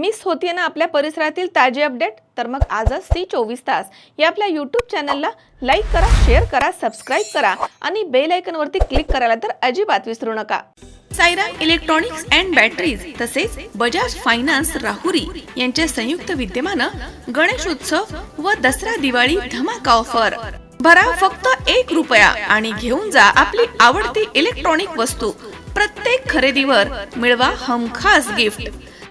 Miss होतीये ना आपल्या परिसरातील ताजे अपडेट? तर मग आजच सी चोवीस तास. या आपल्या यूट्यूब चॅनलला लाईक करा शेअर करा सबस्क्राईब करा आणि बेल आयकॉनवरती क्लिक करायला तर अजिबात विसरू नका. सायरा इलेक्ट्रॉनिक्स अँड बॅटरीज तसेच बजाज फायनान्स राहुरी यांच्या संयुक्त विद्यमानं गणेशोत्सव व दसरा दिवाळी धमाका ऑफर भरा फक्त एक रुपया आणि घेऊन जा आपली आवडती इलेक्ट्रॉनिक वस्तू. प्रत्येक खरेदीवर मिळवा हमखास गिफ्ट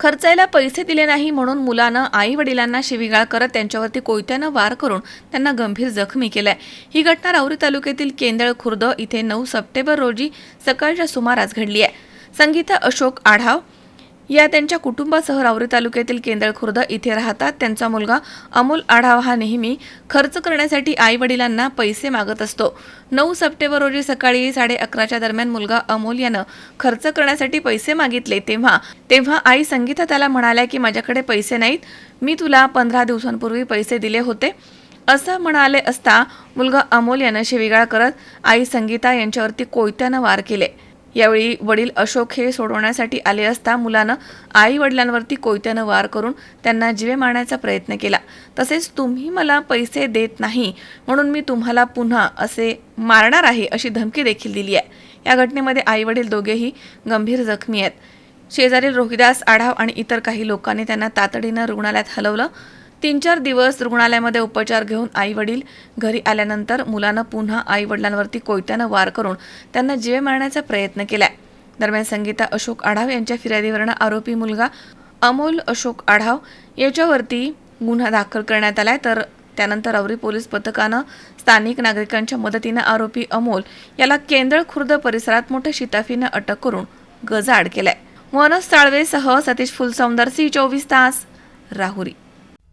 खर्चायला पैसे दिले नाही म्हणून मुलानं आई वडिलांना शिवीगाळ करत त्यांच्यावरती कोयत्यानं वार करून त्यांना गंभीर जखमी केलाय. ही घटना राऊरी तालुक्यातील केंदळ खुर्द इथे नऊ सप्टेंबर रोजी सकाळच्या सुमारास घडली आहे संगीता अशोक आढाव. या त्यांच्या कुटुंबासह रावरी तालुक्यातील केंदळ खुर्द इथे राहतात. त्यांचा मुलगा अमोल आढाव हा नेहमी खर्च करण्यासाठी आई वडिलांना पैसे मागत असतो. नऊ सप्टेंबर रोजी सकाळी साडे अकराच्या दरम्यान मुलगा अमोल यानं खर्च करण्यासाठी पैसे मागितले तेव्हा तेव्हा आई संगीता त्याला म्हणाल्या की माझ्याकडे पैसे नाहीत. मी तुला पंधरा दिवसांपूर्वी पैसे दिले होते. असं म्हणाले असता मुलगा अमोल यानं शिविगाळ करत आई संगीता यांच्यावरती कोयत्यानं वार केले. यावेळी वडील अशोक हे सोडवण्यासाठी आले असता मुलानं आई वडिलांवरती कोयत्यानं वार करून त्यांना जीवे मारण्याचा प्रयत्न केला. तसेच तुम्ही मला पैसे देत नाही म्हणून मी तुम्हाला पुन्हा असे मारणार आहे अशी धमकी देखील दिली आहे. या घटनेमध्ये आई वडील दोघेही गंभीर जखमी आहेत. शेजारील रोहिदास आढाव आणि इतर काही लोकांनी त्यांना तातडीनं रुग्णालयात हलवलं. तीन चार दिवस रुग्णालयामध्ये उपचार घेऊन आई वडील घरी आल्यानंतर मुलानं पुन्हा आई वडिलांवरती कोयत्यानं वार करून त्यांना जीवे मारण्याचा प्रयत्न केला दरम्यान संगीता अशोक आढाव यांच्या फिर्यादीवरनं आरोपी मुलगा अमोल अशोक आढाव याच्यावरती गुन्हा दाखल करण्यात आलाय. तर त्यानंतर अवरी पोलीस पथकानं स्थानिक नागरिकांच्या मदतीनं आरोपी अमोल याला केंदळ खुर्द परिसरात मोठ्या शिताफीनं अटक करून गजाआड केलाय. मनोज साळवेसह सतीश फुलसौंदर सी चोवीस तास Rahuri.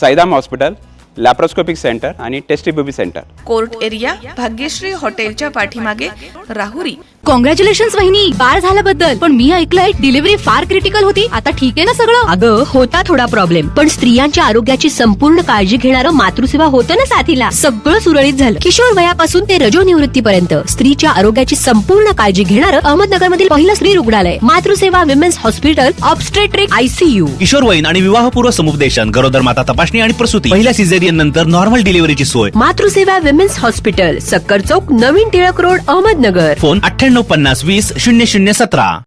Saidham hospital laparoscopic centre आणि test tube baby centre court area Bhagyashree हॉटेलच्या पाठीमागे राहुरी. कॉंग्रॅच्युलेशन वहिनी. बाळ झाल्याबद्दल. पण मी ऐकलंय डिलिव्हरी फार क्रिटिकल होती. आता ठीक आहे ना सगळं? अगं होता थोडा प्रॉब्लेम पण स्त्रियांच्या आरोग्याची संपूर्ण काळजी घेणारं मातृसेवा होतं ना साथीला. सगळं सुरळीत झालं. किशोर वयापासून ते रजो निवृत्तीपर्यंत स्त्रीच्या आरोग्याची संपूर्ण काळजी घेणारं अहमदनगर मधील पहिलं स्त्री रुग्णालय. Matruseva women's hospital obstetric ICU किशोरवयीन आणि विवाहपूर्व समुपदेशन गरोदर माता तपासणी आणि प्रसूती. पहिल्या सिझेरियन नंतर नॉर्मल डिलिव्हरीची सोय. मातृसेवा विमेन्स हॉस्पिटल सक्कर चौक नवीन टिळक रोड अहमदनगर. फोन अठ्ठ्याण्णव पन्नास वीस शून्य शून्य सतरा.